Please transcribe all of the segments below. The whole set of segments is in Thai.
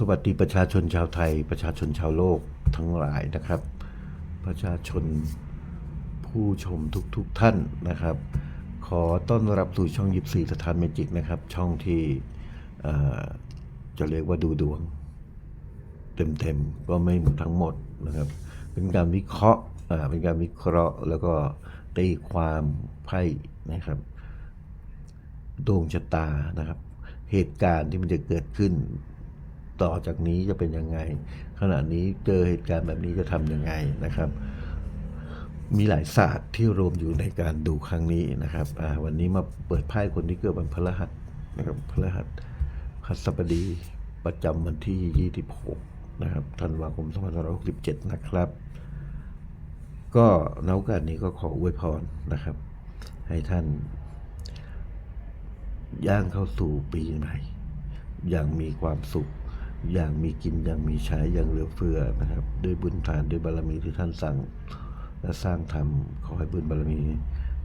สวัสดีประชาชนชาวไทย ประชาชนชาวโลกทั้งหลายนะครับ ประชาชนผู้ชมทุกๆทท่านนะครับ ขอต้อนรับสู่ช่องยิบสีสถานเมจิกนะครับ ช่องที่จะเรียกว่าดูดวง เต็มๆ ก็ไม่หมดทั้งหมดนะครับ เป็นการวิเคราะห์เป็นการวิเคราะห์ แล้วก็ตีความไพ่นะครับดวงชะตานะครับ เหตุการณ์ที่มันจะเกิดขึ้น ต่อจากนี้จะเป็นยังไง ขณะนี้เจอเหตุการณ์แบบนี้จะทำยังไงนะครับ มีหลายศาสตร์ที่รวมอยู่ในการดูครั้งนี้นะครับวันนี้มาเปิดไพ่คนที่เกิดวันพฤหัสนะครับพฤหัสพัสบดีประจำวันที่ 26 นะครับธันวาคม 2567 นะครับ ก็นโอกาสนี้ก็ขออวยพรนะครับ ให้ท่าน ย่างเข้าสู่ปีใหม่อย่างมีความสุข อย่างมีกินอย่างมีใช้อย่างเหลือเฟือนะครับ ด้วยบุญทานด้วยบารมีที่ท่านสั่ง และสร้างทำขอให้บุญบารมี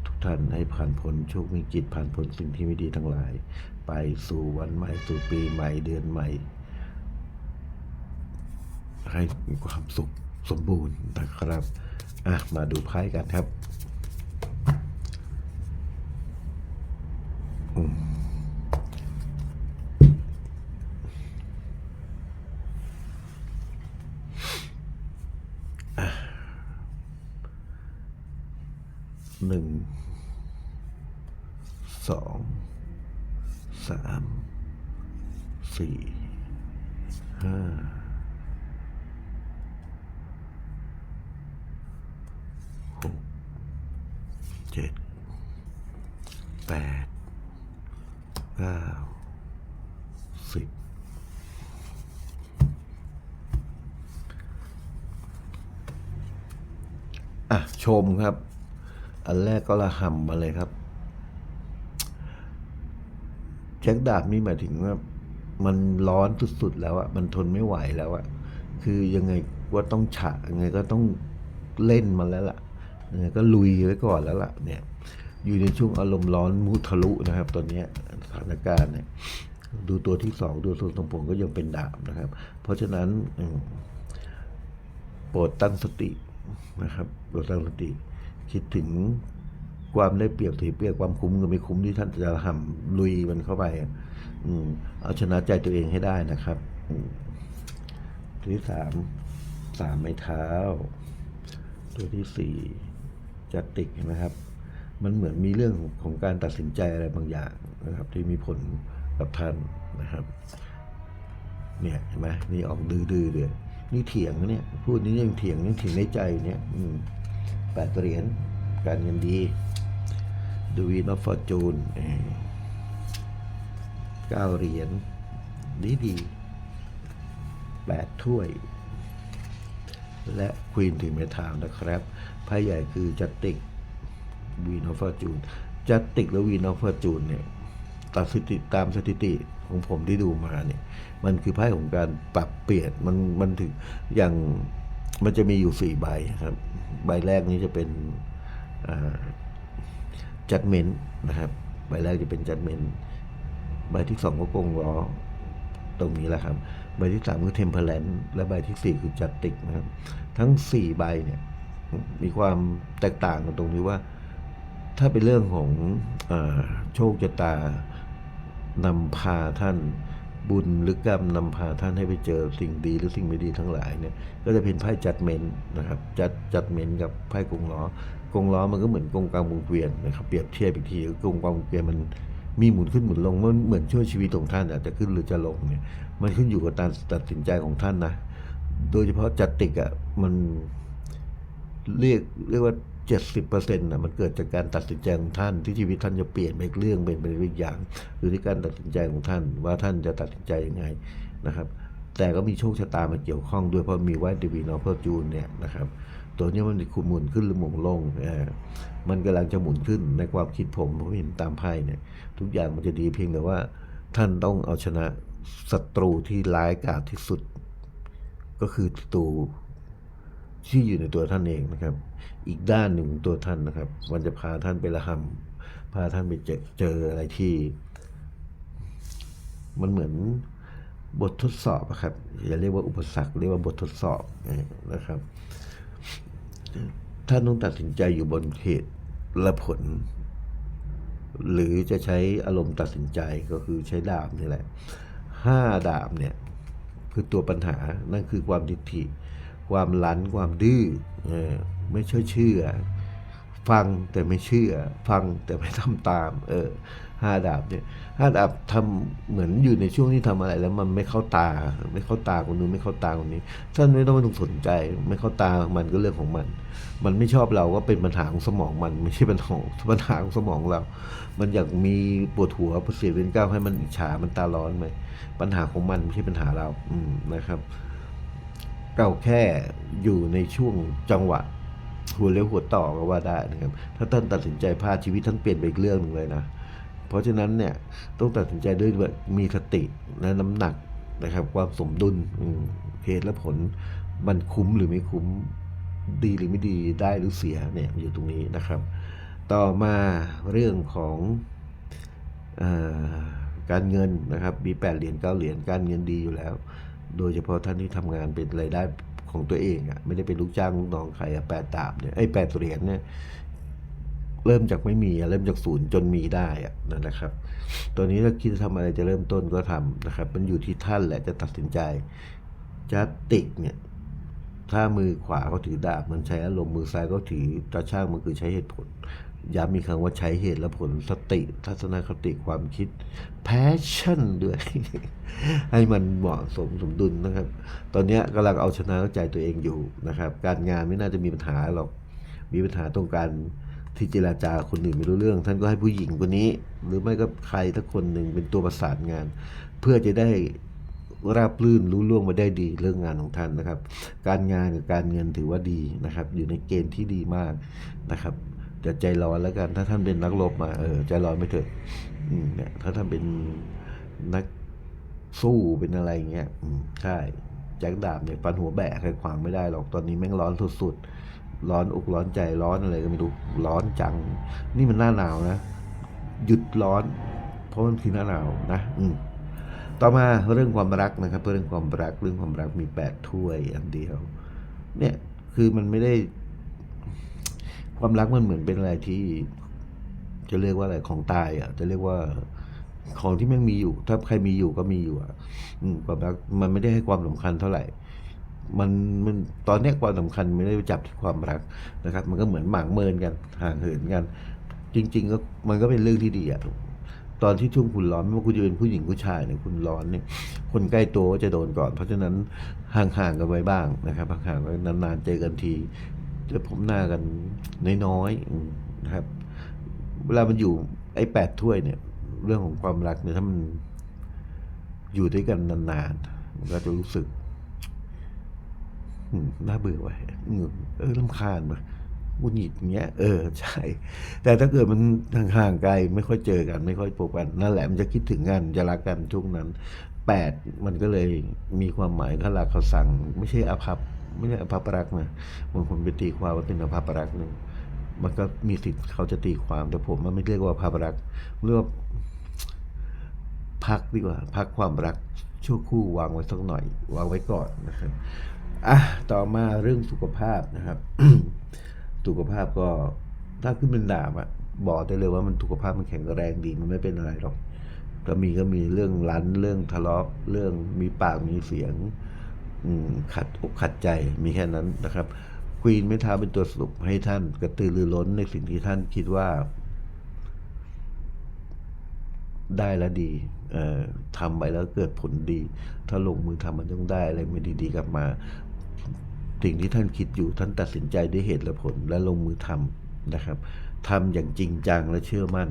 ทุกท่านให้ผ่านพ้นโชคมีจิตผ่านพ้นสิ่งที่ไม่ดีทั้งหลาย ไปสู่วันใหม่สู่ปีใหม่เดือนใหม่ ให้ความสุขสมบูรณ์นะครับ อะ มาดูไพ่กันครับ หนึ่งสองสามสี่ห้าหกเจ็ดแปดเก้าสิบอะ ชมครับ อันแรกก็ระห่ำมาเลยครับแจ็คดาบนี่หมายถึงว่ามันร้อนสุดๆแล้วอะมันทนไม่ไหวแล้วอะคือยังไงว่าต้องฉะยังไงก็ต้องเล่นมันแล้วล่ะยังไงก็ลุยไว้ก่อนแล้วล่ะ เนี่ย อยู่ในช่วงอารมณ์ร้อนมุทะลุนะครับ ตอนนี้สถานการณ์เนี่ย ดูตัวที่สองดูส่วนสมผลก็ยังเป็นดาบนะครับ เพราะฉะนั้นโปรดตั้งสตินะครับโปรดตั้งสติ คิดถึงความได้เปรียบเสียเปรียบความคุ้มกับไม่คุ้มที่ท่านจะทำลุยมันเข้าไป อืมเอาชนะใจตัวเองให้ได้นะครับตัวที่สามสามไม้เท้า ตัวที่สี่จัตติกนไหมครับ มันเหมือนมีเรื่องของการตัดสินใจอะไรบางอย่างนะครับ ที่มีผลกับท่านนะครับ เนี่ยเห็นไหมนี่ออกดื้อๆเลยนี่เถียงนะเนี่ย พูดนี้ยังเถียงยังเถียงในใจเนี่ย อืม แปดเหรียญการเงินดีดูวีนอฟฟอร์จูนเก้าเหรียญดีดีแปดถ้วย และควีนถึงเมทาวนะครับไพ่ใหญ่คือจัตติกวีนอฟฟอร์จูนจัตติกและวีนอฟฟอร์จูนเนี่ยตามสถิติตามสถิติของผมที่ดูมาเนี่ย มันคือไพ่ของการปรับเปลี่ยนมันมันถึงอย่างมันจะมีอยู่สี่ใบครับ ใบแรกนี้จะเป็นจัดเมนนะครับ ใบแรกจะเป็นจัดเมนใบที่สองก็กงล้อตรงนี้แหละครับ ใบที่สามคือเทมเพลนและใบที่สี่คือจัดติกนะครับ ทั้งสี่ใบเนี่ยมีความแตกต่างกันตรงที่ว่า ถ้าเป็นเรื่องของอโชคชะตานำพาท่าน บุญหรือกรรมนำพาท่านให้ไปเจอสิ่งดีหรือสิ่งไม่ดีทั้งหลายเนี่ยก็จะเป็นไพ่จัดเมนนะครับจัดจัดเมนกับไพ่กงล้อกงล้อมันก็เหมือนกงกลางวงเวียนนะครับเปรียบเทียบอีกทีกงกลางวงเวียนมันมีหมุนขึ้นหมุนลงมันเหมือนช่วยชีวิตของท่านอาจจะขึ้นหรือจะลงเนี่ยมันขึ้นอยู่กับการตัดสินใจของท่านนะ โดยเฉพาะจัดติกอะ่ะมันเรียกเรียกว่า เจ็ดสิบเปอร์เซ็นต์นะมันเกิดจากการตัดสินใจของท่านที่ชีวิตท่านจะเปลี่ยนไปอีกเรื่องเป็นไปอีกอย่างหรือที่การตัดสินใจของท่านว่าท่านจะตัดสินใจยังไงนะครับ แต่ก็มีโชคชะตามาเกี่ยวข้องด้วยเพราะมีไวท์ดีวีนอเพอร์จูนเนี่ยนะครับตัวนี้มันคุมหมุนขึ้นหรือหมุนลงเออมันกำลังจะหมุนขึ้นในความคิดผมผมเห็นตามไพ่เนี่ย ทุกอย่างมันจะดีเพียงแต่ว่า ท่านต้องเอาชนะศัตรูที่ร้ายกาจที่สุด ก็คือศัตรู ที่อยู่ในตัวท่านเองนะครับ อีกด้านหนึ่งตัวท่านนะครับ มันจะพาท่านไปละหำพาท่านไปเจอเจออะไรที่ มันเหมือนบททดสอบอะครับ อย่าเรียกว่าอุปสรรคเรียกว่าบททดสอบนะครับ ท่านต้องตัดสินใจอยู่บนเหตุและผล หรือจะใช้อารมณ์ตัดสินใจก็คือใช้ดาบนี่แหละห้าดาบเนี่ย คือตัวปัญหานั่นคือความดิฐิ ความหลันความดื้อไม่เชื่อเชื่อ ฟังแต่ไม่เชื่อ ฟังแต่ไม่ทำตาม เออห้าดาบเนี่ยห้าดาบทำเหมือนอยู่ในช่วงที่ทำอะไรแล้วมันไม่เข้าตา ไม่เข้าตาคนนู้นไม่เข้าตาคนนี้ท่านไม่ต้องไม่ต้องสนใจ ไม่เข้าตามันก็เรื่องของมัน มันไม่ชอบเราก็เป็นปัญหาของสมองมัน ไม่ใช่ปัญหาปัญหาของสมองเรา มันอยากมีปวดหัวเสียเป็นก้าวให้มันอิจฉามันตาร้อนไหมปัญหาของมันไม่ใช่ปัญหาเรา อืมนะครับ เราแค่อยู่ในช่วงจังหวะหัวเลี้ยวหัวต่อก็ว่าได้นะครับ ถ้าท่านตัดสินใจพลาดชีวิตท่านเปลี่ยนไปอีกเรื่องหนึ่งเลยนะ เพราะฉะนั้นเนี่ยต้องตัดสินใจด้วยแบบมีสติและน้ำหนักนะครับ ความสมดุลเหตุและผลมันคุ้มหรือไม่คุ้มดีหรือไม่ดีได้หรือเสียเนี่ยอยู่ตรงนี้นะครับ ต่อมาเรื่องของอการเงินนะครับมีแปดเหรียญเก้าเหรียญการเงินดีอยู่แล้ว โดยเฉพาะท่านที่ทำงานเป็นรายได้ของตัวเองอะ่ะไม่ได้เป็นลูกจ้างลูกน้องใครอะแปดดาบเนี่ยไอ้แปดเหรียญเนี่ยเริ่มจากไม่มีอะเริ่มจากศูนย์จนมีได้อะนั่นนะครับ ตัวนี้ถ้าคิดจะทำอะไรจะเริ่มต้นก็ทำนะครับ มันอยู่ที่ท่านแหละจะตัดสินใจจะติกเนี่ยถ้ามือขวาเขาถือดาบมันใช้อารมณ์มือซ้ายก็ถือตาช่างมันคือใช้เหตุผล ย้ำมีครั้งว่าใช้เหตุและผลสติ ทัศนคติความคิด passion ด้วย ให้มันเหมาะสมสมดุลนะครับ ตอนนี้กำลังเอาชนะใจตัวเองอยู่นะครับ การงานไม่น่าจะมีปัญหาหรอก มีปัญหาตรงการที่เจราจาคนอื่นไม่รู้เรื่อง ท่านก็ให้ผู้หญิงคนนี้ หรือไม่ก็ใครทักคนหนึ่งเป็นตัวประสานงาน เพื่อจะได้ราบรื่นรู้ล่วงมาได้ดีเรื่องงานของท่านนะครับ การงานกับการเงินถือว่าดีนะครับ อยู่ในเกณฑ์ที่ดีมากนะครับ จะใจร้อนแล้วกัน ถ้าท่านเป็นนักรบมาเออใจร้อนไม่เถอะเนี่ยถ้าท่านเป็นนักสู้เป็นอะไรอย่างเงี้ยอืมใช่แจ็คดาบเนี่ยฟันหัวแบะใครขวางไม่ได้หรอกตอนนี้แม่งร้อนสุดๆร้อนอกร้อนใจร้อนอะไรก็ไม่รู้ร้อนจัง นี่มันหน้าหนาวนะหยุดร้อน เพราะมันคือหน้าหนาวนะ อืมต่อมาเรื่องความรักนะครับ เรื่องความรักเรื่องความรักมีแปดถ้วยอันเดียว เนี่ยคือมันไม่ได้ ความรักมันเหมือนเป็นอะไรที่ จะเรียกว่าอะไรของตายอะ จะเรียกว่าของที่แม่มีอยู่ ถ้าใครมีอยู่ก็มีอยู่อะอืมความรักมันไม่ได้ให้ความสำคัญเท่าไหร่ มันมันตอนนี้ความสำคัญไม่ได้ไปจับที่ความรักนะครับ มันก็เหมือนหมางเมินกันห่างเหินกัน จริง ๆ ก็มันก็เป็นเรื่องที่ดีอะตอนที่ช่วงคุณร้อนไม่ว่าคุณจะเป็นผู้หญิงผู้ชายเนี่ยคุณร้อนเนี่ยคนใกล้ตัวก็จะโดนก่อน เพราะฉะนั้นห่างๆกันไว้บ้างนะครับห่างๆกันนานๆเจอกันที จะพบหน้ากันน้อยๆนะครับ เวลามันอยู่ไอ้แปดถ้วยเนี่ย เรื่องของความรักเนี่ยถ้ามันอยู่ด้วยกันนานๆมันก็จะรู้สึกน่าเบื่อไว้เออลำคาญว่ะหงุดหงิดเงี้ย เออ ใช่ แต่ถ้าเกิดมันห่างๆไกลไม่ค่อยเจอกัน ไม่ค่อยพบกัน นั่นแหละมันจะคิดถึงกันจะรักกันช่วงนั้นแปดมันก็เลยมีความหมายเขารักเขาสั่งไม่ใช่อภัพ ไม่ใช่อภัพรักนะบางคนไปตีความว่าเป็นอภัพรักหนึ่งมันก็มีสิทธิ์เขาจะตีความแต่ผมมันไม่เรียกว่าอภัพรักเรียกว่าพักดีกว่า พักความรักชั่วครู่วางไว้สักหน่อย วางไว้ก่อนนะครับอะต่อมาเรื่องสุขภาพนะครับ สุขภาพก็ถ้าขึ้นเป็นดาบอะบอกได้เลยว่ามันสุขภาพมันแข็งแรงดีมันไม่เป็นอะไรหรอกก็มีก็มีเรื่องรั้นเรื่องทะเลาะเรื่องมีปากมีเสียง ขัดอกขัดใจมีแค่นั้นนะครับควีนไม่ท้าเป็นตัวสรุปให้ท่านกระตือรือร้นในสิ่งที่ท่านคิดว่า ได้แล้วดีทำไปแล้วเกิดผลดี ถ้าลงมือทำมันต้องได้อะไรไม่ดีๆกลับมา สิ่งที่ท่านคิดอยู่ท่านตัดสินใจด้วยเหตุและผลและลงมือทำนะครับทำอย่างจริงจังและเชื่อมั่น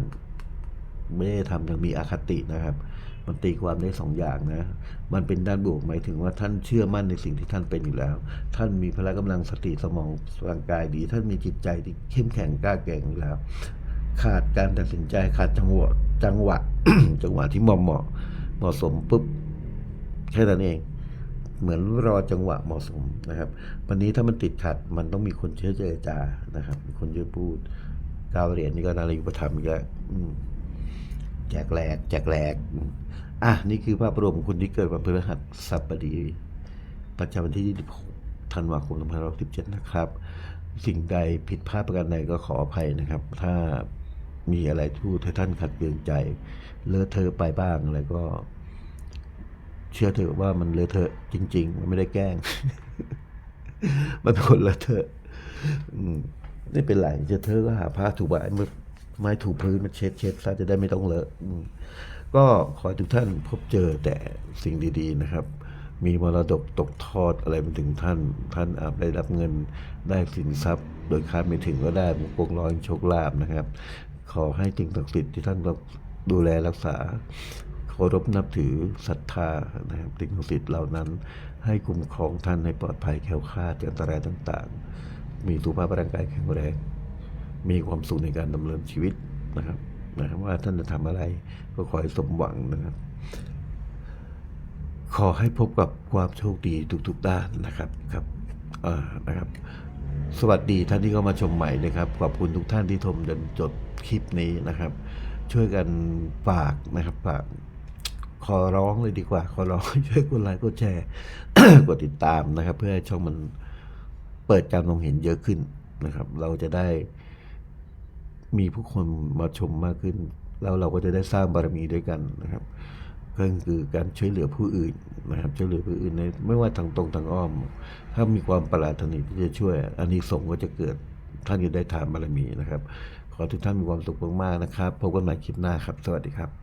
ไม่ได้ทำอย่างมีอคตินะครับ มันตีความได้สองอย่างนะ มันเป็นด้านบวกหมายถึงว่าท่านเชื่อมั่นในสิ่งที่ท่านเป็นอยู่แล้ว ท่านมีพละกำลังสติสมองร่างกายดี ท่านมีจิตใจที่เข้มแข็งกล้าแกร่งอยู่แล้ว ขาดการตัดสินใจขาดจังหวะจังหวะจังหวะที่เหมาะเหมาะเหมาะสมปุ๊บแค่นั้นเอง เหมือนรอจังหวะเหมาะสมนะครับ วันนี้ถ้ามันติดขัดมันต้องมีคนเชื่อเจรจานะครับ มีคนเชื่อพูดกาวเหรียญนี่ก็นารีอุปถัมภ์อีกแล้ว แจกแหลกแจกแหลกอะนี่คือภาพรวมของคุณที่เกิดวันพฤหัสบดีประจำวันที่ 26 ธันวาคม 2517นะครับ สิ่งใดผิดพลาดประการใดก็ขออภัยนะครับ ถ้ามีอะไรพูดให้ท่านขัดเคืองใจ เลอะเทอะไปบ้างอะไรก็ เชื่อเถอะว่ามันเลอะเทอะจริง ๆ มันไม่ได้แกล้ง มันเป็นคนเลอะเทอะไม่เป็นไรจะเธอะก็หาผ้าถูบ้านมือ ไม้ถูพื้นมาเช็ดเช็ดซะจะได้ไม่ต้องเลอะก็ขอให้ทุกท่านพบเจอแต่สิ่งดีๆนะครับ มีมรดกตกทอดอะไรมาถึงท่าน ท่านอาจได้รับเงินได้สินทรัพย์ โดยคาดไม่ถึงก็ได้บุกร้อยโชคลาภนะครับ ขอให้สิ่งศักดิ์สิทธิ์ที่ท่านดูแลรักษาเคารพนับถือศรัทธานะครับสิ่งศักดิ์สิทธิ์เหล่านั้น ให้คุ้มครองท่านให้ปลอดภัยแคล้วคลาดจากอันตรายต่าง ๆ มีสุขภาพร่างกายแข็งแรง มีความสุขในการดำเนินชีวิตนะครับนะครับว่าท่านจะทำอะไรก็ขอให้สมหวังนะครับ ขอให้พบกับความโชคดีทุกๆด้านนะครับครับอ่านะครับ สวัสดีท่านที่เข้ามาชมใหม่นะครับ ขอบคุณทุกท่านที่ชมจนจบคลิปนี้นะครับ ช่วยกันฝากนะครับฝากขอร้องเลยดีกว่า ขอร้องช่วยกดไลค์กดแชร์กดติดตามนะครับ เพื่อให้ช่องมันเปิดการมองเห็นเยอะขึ้นนะครับ เราจะได้ มีผู้คนมาชมมากขึ้น แล้วเราก็จะได้สร้างบารมีด้วยกันนะครับก็คือการช่วยเหลือผู้อื่นนะครับช่วยเหลือผู้อื่นในไม่ว่าทางตรงทางอ้อม ถ้ามีความประหลาดถนิที่จะช่วย อันนี้สงส์ก็จะเกิดท่านจะได้ทานบารมีนะครับ ขอทุกท่านมีความสุขมากๆนะครับพบกันใหม่คลิปหน้าครับ สวัสดีครับ